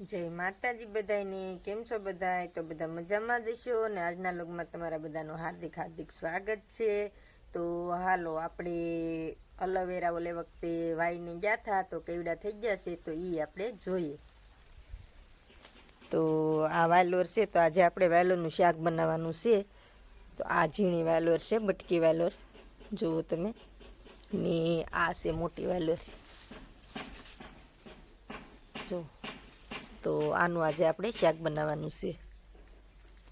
જય માતાજી બધાને કેમ છો બધા તો બધા મજામાં જશો અને આજના લોગમાં તમારા બધાનું હાર્દિક હાર્દિક સ્વાગત છે. તો હાલો, આપણે અલોવેરા ઓલે વખતે વાઈને ગયા હતા તો કેવડા થઈ જશે તો એ આપણે જોઈએ. તો આ વાલોર છે, તો આજે આપણે વાલોરનું શાક બનાવવાનું છે. તો આ ઝીણી વાલોર છે, બટકી વાલોર. જુઓ તમે. ને આ છે મોટી વાલોર. જો તો આનું આજે આપણે શાક બનાવવાનું છે.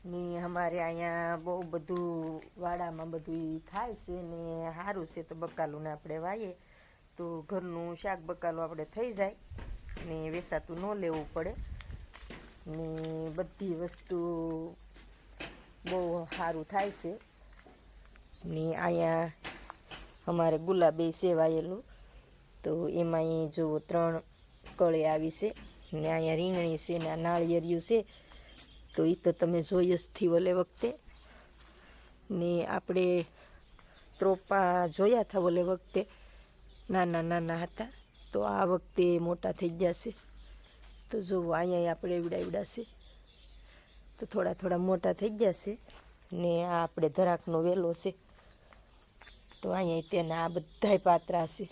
ને અમારે અહીંયા બહુ બધું વાડામાં બધું થાય છે ને સારું છે તો બકાલુંને આપણે વાઈએ. તો ઘરનું શાક બકાલું આપણે થઈ જાય ને વેસાતું ન લેવું પડે. ને બધી વસ્તુ બહુ સારું થાય છે. ને અહીંયા અમારે ગુલાબે સેવાયેલું. તો એમાં અહીં જુઓ ત્રણ કળી આવી છે. ને અહીંયા રીંગણી છે ને નાળિયેરિયું છે, તો એ તો તમે જોઈ જ થી ઓલે વખતે. ને આપણે ત્રોપા જોયા હતા ઓલે વખતે, નાના નાના હતા, તો આ વખતે મોટા થઈ જશે તો જુઓ અહીંયા આપણે એવડા એવડા છે, તો થોડા થોડા મોટા થઈ જશે ને આ આપણે ધરાકનો વેલો છે. તો અહીંયા તેના આ બધાય પાત્રા છે.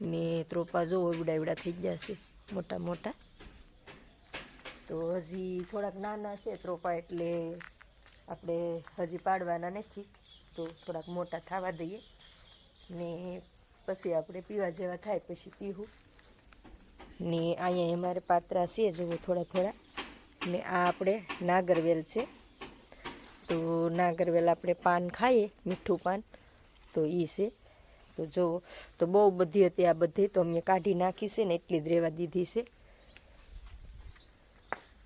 ને ત્રોપા જોવો એવડા એવડા થઈ જશે મોટા મોટા. તો હજી થોડાક નાના છે ત્રોપા એટલે આપણે હજી પાડવાના નથી. તો થોડાક મોટા થવા દઈએ. ને પછી આપણે પીવા જેવા થાય પછી પીવું ને અહીંયા અમારે પાત્રા છે, જુઓ થોડા થોડા. ને આ આપણે નાગરવેલ છે. તો નાગરવેલ આપણે પાન ખાઈએ, મીઠું પાન. તો એ છે. તો જુઓ તો બહુ બધી હતી આ બધી, તો અમે કાઢી નાખી છે ને એટલી જ રહેવા દીધી છે.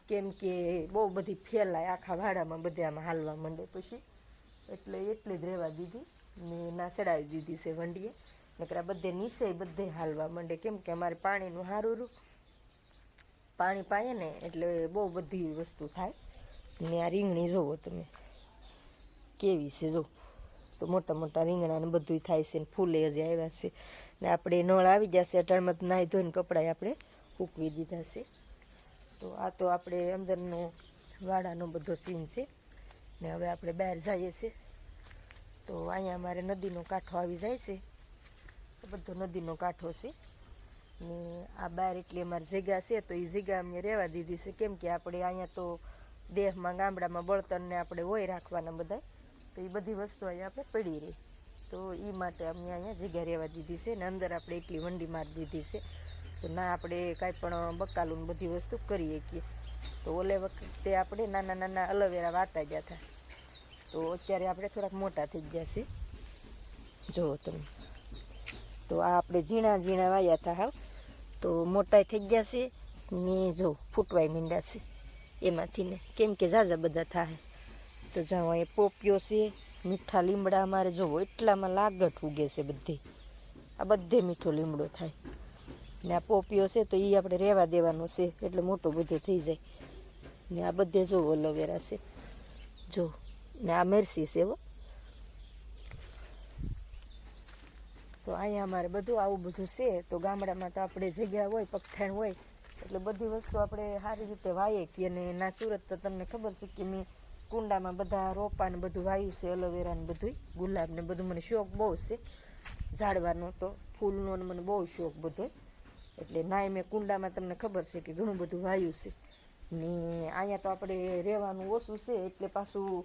કેમ કે બહુ બધી ફેલાય આખા વાડામાં બધામાં હાલવા માંડે પછી. એટલે એટલી જ રહેવા દીધી ને ના ચડાવી દીધી છે વંડીએ. નકર આ બધે નીચે બધે હાલવા માંડે. કેમ કે અમારે પાણીનું સારું રૂ. પાણી પાઈએ ને એટલે બહુ બધી વસ્તુ થાય. ને આ રીંગણી જોવો તમે. કેવી છે જો. તો મોટા મોટા રીંગણાને બધું થાય છે ને ફૂલે હજી આવ્યા છે. ને આપણે નળ આવી જશે અટાણમાં તો નાહી ધોઈને કપડાએ આપણે સૂકવી દીધા છે. તો આ તો આપણે અંદરનો વાડાનો બધો સીન છે. ને હવે આપણે બહાર જઈએ છીએ તો અહીંયા અમારે નદીનો કાંઠો આવી જાય છે. બધો નદીનો કાંઠો છે. ને આ બહાર એટલી અમારી જગ્યા છે તો એ જગ્યા અમે રહેવા દીધી છે. કેમ કે આપણે અહીંયા તો દેહમાં ગામડામાં બળતણને આપણે હોય રાખવાના બધા તો એ બધી વસ્તુ અહીંયા આપણે પડી રહી. તો એ માટે અમે અહીંયા જગ્યા રહેવા દીધી છે ને અંદર આપણે એટલી વંડી મારી દીધી છે. તો ના આપણે કાંઈ પણ બકાલું બધી વસ્તુ કરી શકીએ. તો ઓલે વખતે આપણે નાના નાના અલોવેરા વાતા ગયા હતા. તો અત્યારે આપણે થોડાક મોટા થઈ ગયા છે જુઓ તમે. તો આ આપણે ઝીણા ઝીણા વાયા હતા હાવ. તો મોટા થઈ ગયા છે ને જો ફૂટવાય મીંડા છે. એમાંથી ને. કેમ કે ઝાઝા બધા થાય. તો જાઓ એ પોપિયો છે, મીઠા લીમડા અમારે જોવો, એટલામાં લાગટ ઉગે છે બધી. આ બધે મીઠો લીમડો થાય. ને આ પોપિયો છે તો એ આપણે રહેવા દેવાનો છે, એટલે મોટો બધો થઈ જાય. ને આ બધે જોવો અલોવેરા છે. જો, ને આ મેરસી છે હો. તો અહીંયા અમારે બધું આવું બધું છે, તો ગામડામાં તો આપણે જગ્યા હોય, પગથાણ હોય, એટલે બધી વસ્તુ આપણે સારી રીતે વાઈએ કે અને ના સુરત તો તમને ખબર છે કે મેં કુંડામાં બધા રોપા ને બધું વાયું છે એલોવેરા ને બધું ગુલાબ ને બધું મને શોખ બહુ છે. ઝાડવાનો તો ફૂલનો મને બહુ શોખ બધો. એટલે નાય મેં કુંડામાં તમને ખબર છે કે ઘણું બધું વાયું છે. ને અહીંયા તો આપણે રહેવાનું ઓછું છે, એટલે પાછું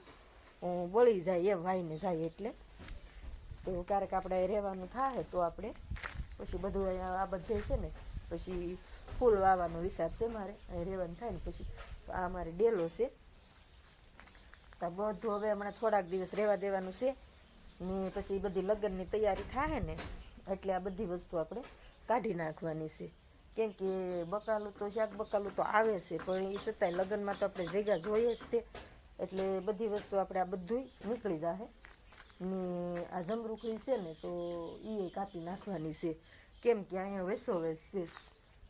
બળી જાય એમ, વાઈને જાય એટલે. તો ક્યારેક આપણે રહેવાનું થાય તો આપણે, પછી બધું અહીંયા આ બધે છે ને, પછી ફૂલ વાવવાનો વિચાર છે મારે. રહેવાનું થાય ને પછી આ મારે ડેલો છે. તો બધું હવે હમણાં થોડાક દિવસ રહેવા દેવાનું છે. ને પછી બધી લગ્નની તૈયારી થાય ને, એટલે આ બધી વસ્તુ આપણે કાઢી નાખવાની છે. કેમ કે બકાલું તો, શાક બકાલું તો આવે છે, પણ એ છતાંય લગ્નમાં તો આપણે જગ્યા જોઈએ જ તે. એટલે બધી વસ્તુ આપણે આ બધું નીકળી જાહે. ને આ જમરૂખડી છે ને, તો એ કાપી નાખવાની છે. કેમ કે અહીંયા વેસો વેસ છે.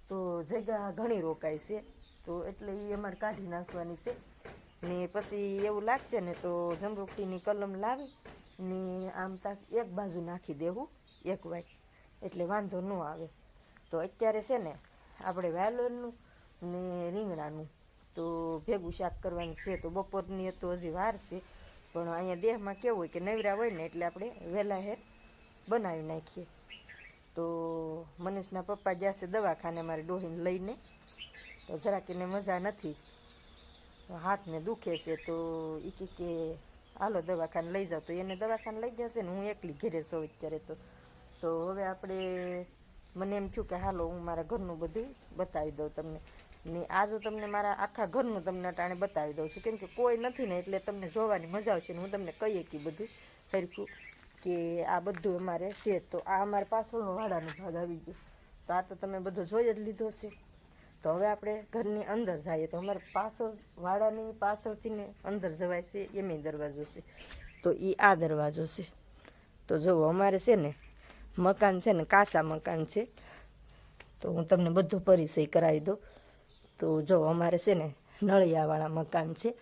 તો જગ્યા ઘણી રોકાય છે. તો એટલે એ અમારે કાઢી નાખવાની છે. ને પછી એવું લાગશે ને તો જમરૂખડીની કલમ લાવી ને આમ તાક એક બાજુ નાખી દેવું, એક વાય. એટલે વાંધો ન આવે. તો અત્યારે છે ને આપણે વાયોલિનનું ને રીંગણાનું તો ભેગું શાક કરવાનું છે. તો બપોરની તો હજી વાર છે. પણ અહીંયા દેહમાં કેવું હોય કે નવરા હોય ને એટલે આપણે વહેલા હેર બનાવી નાખીએ. તો મનીષના પપ્પા જશે દવાખાને મારે ડોહીને લઈને, તો જરાક એને મજા નથી. હાથને દુખે છે તો એ કહે કે, હાલો દવાખાને લઈ જાઓ તો એને દવાખાને લઈ જશે ને હું એકલી ઘેરે સૌ અત્યારે તો. તો હવે આપણે મને એમ થયું કે, હાલો, હું મારા ઘરનું બધું બતાવી દઉં તમને. ને આજ હું તમને મારા આખા ઘરનું તમને અટાણે બતાવી દઉં છું. કેમ કે કોઈ નથી ને એટલે તમને જોવાની મજા આવશે ને હું તમને કહીએ કે બધું સરખું કે આ બધું અમારે છે. તો આ અમારે પાછળનો વાડાનો ભાગ આવી ગયો. તો આ તો તમે બધો જોઈ જ લીધો છે તો હવે આપણે ઘરની અંદર જઈએ. તો અમારે પાછળ વાડાની પાછળથી ને અંદર જવાય છે એમ દરવાજો છે. તો એ આ દરવાજો છે. તો જુઓ અમારે છે ને મકાન છે ને કાસા મકાન છે. તો હું તમને બધું પરિચય કરાવી દઉં. તો જો અમારે છે ને નળિયાવાળા મકાન છે.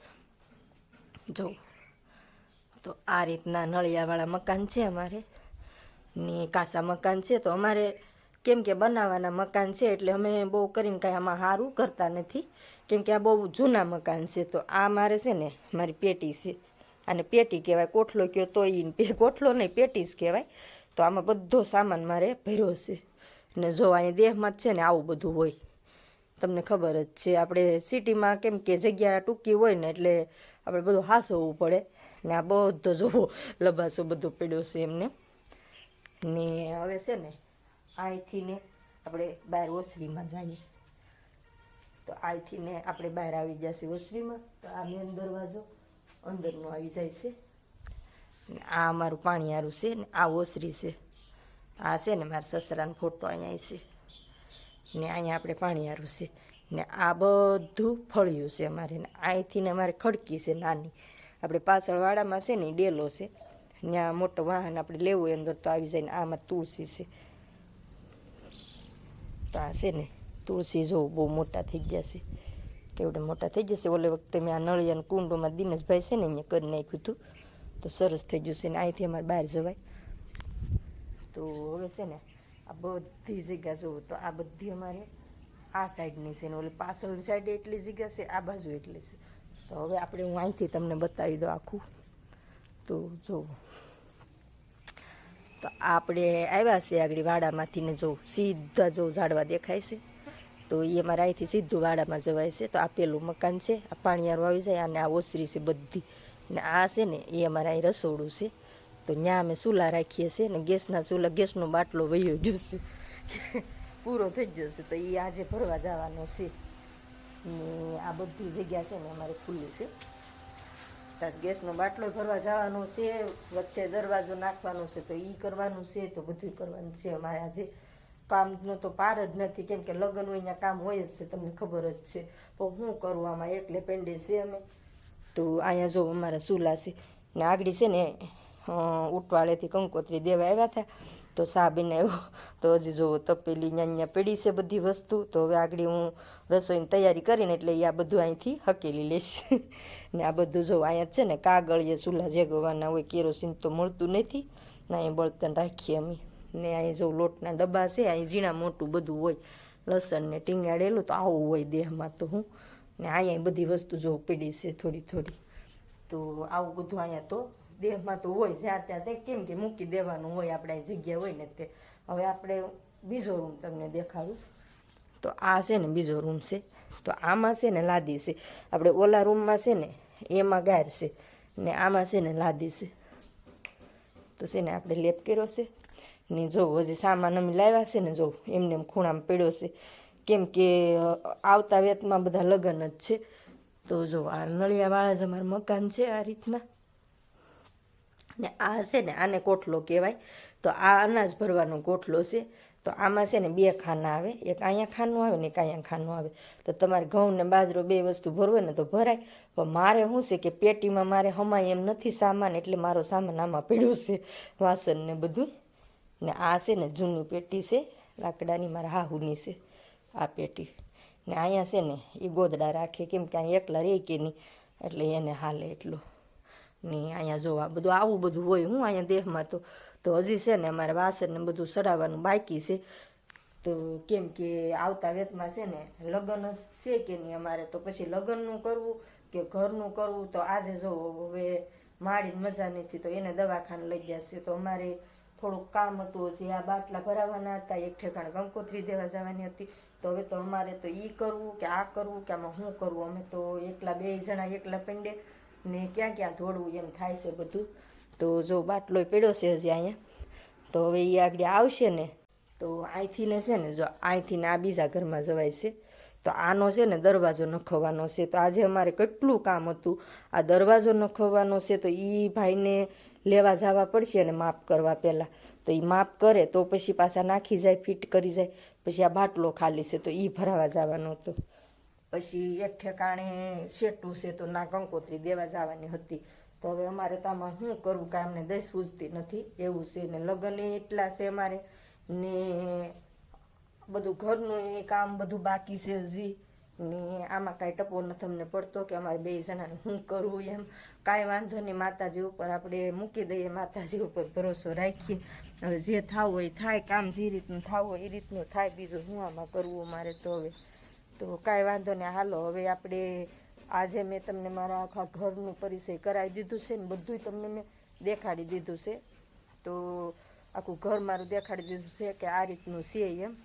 જો. તો આ રીતના નળિયાવાળા મકાન છે અમારે ને કાસા મકાન છે. તો અમારે કેમ કે બનાવવાના મકાન છે એટલે અમે બહુ કરીને કાંઈ આમાં સારું કરતા નથી. કેમ કે આ બહુ જૂના મકાન છે, તો આ મારે છે ને મારી પેટી છે. અને પેટી કહેવાય, કોઠલો કયો તો એ કોઠલો નહીં પેટી જ કહેવાય. તો આમાં બધો સામાન મારે ભર્યો છે. ને જો અહીંયા દેહમાં જ છે ને આવું બધું હોય. તમને ખબર જ છે, આપણે સિટીમાં કેમ કે જગ્યા ટૂંકી હોય ને એટલે આપણે બધું હાસવવું પડે. ને આ બધો જોવો, લબાસો બધો પડ્યો છે એમને. ને હવે છે ને અહીંથી ને આપણે બહાર ઓસરીમાં જઈએ. તો અહીંથી ને આપણે બહાર આવી જશે ઓસરીમાં. તો આ મેન દરવાજો અંદરનો આવી જાય છે. ને આ અમારું પાણીયારું છે ને આ ઓસરી છે. આ છે ને મારા સસરાનો ફોટો અહીંયા છે. ને અહીંયા આપણે પાણીયારું છે. ને આ બધું ફળિયું છે અમારે. ને અહીંથી ને અમારે ખડકી છે નાની. આપણે પાછળવાળામાં છે ને ડેલો છે. ત્યાં મોટો વાહન આપણે લેવું હોય અંદર તો આવી જાય ને આમાં તુલસી છે. તો આ છે ને તુલસી જો બહુ મોટા થઈ ગયા છે. કેવડે મોટા થઈ જશે ઓલે વખતે મેં આ નળિયાના કુંડોમાં દિનેશભાઈ છે ને અહીંયા કરી નાખ્યું હતું. તો સરસ થઈ જશે ને અહીંથી અમારે બહાર જવાય. તો હવે છે ને આ બધી જગ્યા જોવું તો આ બધી અમારે આ સાઈડની છે ને ઓલી પાછળની સાઈડ એટલી જગ્યા છે, આ બાજુ એટલી છે. તો હવે આપણે હું અહીંથી તમને બતાવી દઉં આખું. તો જો આપણે આવ્યા છે આગળ વાડામાંથી ને જો સીધા જો ઝાડવા દેખાય છે. તો એ અમારા અહીંથી સીધું વાડામાં જવાય છે. તો આ પેલું મકાન છે, આ પાણીયારું આવી જાય, અને આ ઓસરી છે બધી. ને આ છે ને એ અમારે અહીં રસોડું છે. તો ત્યાં અમે ચૂલા રાખીએ છીએ ને ગેસના ચૂલા, ગેસનો બાટલો વયો જશે પૂરો થઈ જશે તો એ આજે ભરવા જવાનો છે. ને આ બધી જગ્યા છે ને અમારે ખુલ્લી છે. ગેસનો બાટલો ભરવા જવાનો છે, વચ્ચે દરવાજો નાખવાનો છે, તો એ કરવાનું છે, તો બધું કરવાનું છે અમારે આજે. કામનો તો પાર જ નથી, કેમ કે લગ્ન હોય ત્યાં કામ હોય જ છે, તમને ખબર જ છે. પણ હું કરું આમાં એકલે પેંડે છે અમે. તો અહીંયા જો અમારા ચૂલા છે. ને આગળ છે ને ઉટવાળેથી કંકોત્રી દેવા આવ્યા હતા તો સા બનાવ્યો તો હજી જુઓ તપેલી અહીંયા પડી છે બધી વસ્તુ, તો હવે આગળ હું રસોઈની તૈયારી કરીને એટલે એ આ બધું અહીંથી હકેલી લઈશ. ને આ બધું જો અહીંયા છે ને કાગળીએ ચૂલા જેગવાના હોય, કેરોસીન તો મળતું નથી. ને અહીં બળતણ રાખીએ અમે. ને અહીં જો લોટના ડબ્બા છે, અહીં ઝીણા મોટું બધું હોય, લસણ ને ટીંગાડેલું તો આવું હોય દેહમાં તો હું. ને અહીંયા બધી વસ્તુ જો પડી છે થોડી થોડી. તો આવું બધું અહીંયા તો દેહમાં તો હોય જ્યાં ત્યાં તે કેમ કે મૂકી દેવાનું હોય, આપણે જગ્યા હોય ને તે. હવે આપણે બીજો રૂમ તમને દેખાડું. તો આ છે ને બીજો રૂમ છે. તો આમાં છે ને લાદી છે. આપણે ઓલા રૂમમાં છે ને, એમાં ગાર છે. ને આમાં છે ને લાદી છે. તો છે ને આપણે લેપ કર્યો છે. ને જો હજી સામાન અમે લાવ્યા છે ને જો એમને એમ ખૂણામાં પડ્યો છે. કેમ કે આવતા વેતમાં બધા લગ્ન જ છે. તો જો આ નળિયાવાળા જ અમારું મકાન છે આ રીતના. ને આ છે ને આને કોઠલો કહેવાય. તો આ અનાજ ભરવાનો કોઠલો છે. તો આમાં છે ને બે ખાના આવે. એક અહીંયા ખાનું આવે ને એક અહીંયા ખાનું આવે. તો તમારે ઘઉં ને બાજરો બે વસ્તુ ભરવો ને તો ભરાય. પણ મારે શું છે કે પેટીમાં મારે હમાય એમ નથી સામાન, એટલે મારો સામાન આમાં પડ્યો છે. વાસણ ને બધું. ને આ છે ને જૂની પેટી છે. લાકડાની મારા હાહુની છે આ પેટી. ને અહીંયા છે ને એ ગોદડા રાખે. કેમ કે અહીંયા એકલા રહે કે નહીં? એટલે એને હાલે એટલું. ને અહીંયા જોવા, બધું આવું બધું હોય, હું અહીંયા દેહમાં તો તો હજી છે ને અમારે વાસણને બધું ચડાવવાનું બાકી છે. તો કેમ કે આવતા વેતમાં છે ને લગ્ન છે કે નહીં અમારે, તો પછી લગ્નનું કરવું કે ઘરનું કરવું? તો આજે જો હવે માડીને મજા નથી તો એને દવાખાને લઈ ગયા છે. તો અમારે થોડુંક કામ હતું હજી, આ બાટલા ભરાવાના હતા, એક ઠેકાણે કંકોત્રી દેવા જવાની હતી. તો હવે તો અમારે તો ઈ કરવું કે આ કરવું કે આમાં શું કરવું? અમે તો એકલા બે જણા એકલા પેંડે ને ક્યાં ક્યાં ધોળવું એમ થાય છે બધું. તો જો બાટલો પડ્યો છે હજી અહીંયા. તો હવે એ આગળ આવશે ને. તો અહીંથી ને છે ને જો અહીંથી ને આ બીજા ઘરમાં જવાય છે. તો આનો છે ને દરવાજો નખવાનો છે. તો આજે અમારે કેટલું કામ હતું. આ દરવાજો નખવાનો છે તો એ ભાઈને લેવા જવા પડશે ને માપ કરવા પહેલાં. તો એ માપ કરે તો પછી પાછા નાખી જાય, ફિટ કરી જાય. પછી આ બાટલો ખાલી છે તો એ ભરાવા જવાનો હતો. પછી એક ઠેકાણે શેટું છે તો ના કંકોત્રી દેવા જવાની હતી. તો હવે અમારે તો આમાં શું કરવું કાંઈ અમને દઈ સૂઝતી નથી. એવું છે ને લગ્ન એટલા છે અમારે ને બધું ઘરનું એ કામ બધું બાકી છે હજી. ને આમાં કાંઈ ટપો નથી અમને પડતો કે અમારે બે જણાને શું કરવું એમ. કાંઈ વાંધો નહીં, માતાજી ઉપર આપણે મૂકી દઈએ, માતાજી ઉપર ભરોસો રાખીએ. હવે જે થાવું હોય થાય, કામ જે રીતનું થાવું હોય એ રીતનું થાય, બીજું શું આમાં કરવું અમારે તો હવે? તો કાંઈ વાંધો નહીં. હાલો, હવે આપણે આજે મેં તમને મારા આખા ઘરનું પરિચય કરાવી દીધું છે ને બધુંય તમને મેં દેખાડી દીધું છે. તો આખું ઘર મારું દેખાડી દીધું છે કે આ રીતનું છે એમ.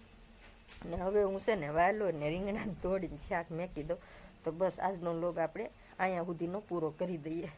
ને હવે હું છે ને વાલો ને રીંગણા તોડીને શાક મેકી દઉં. તો બસ આજનો લોગ આપણે અહીંયા સુધીનો પૂરો કરી દઈએ.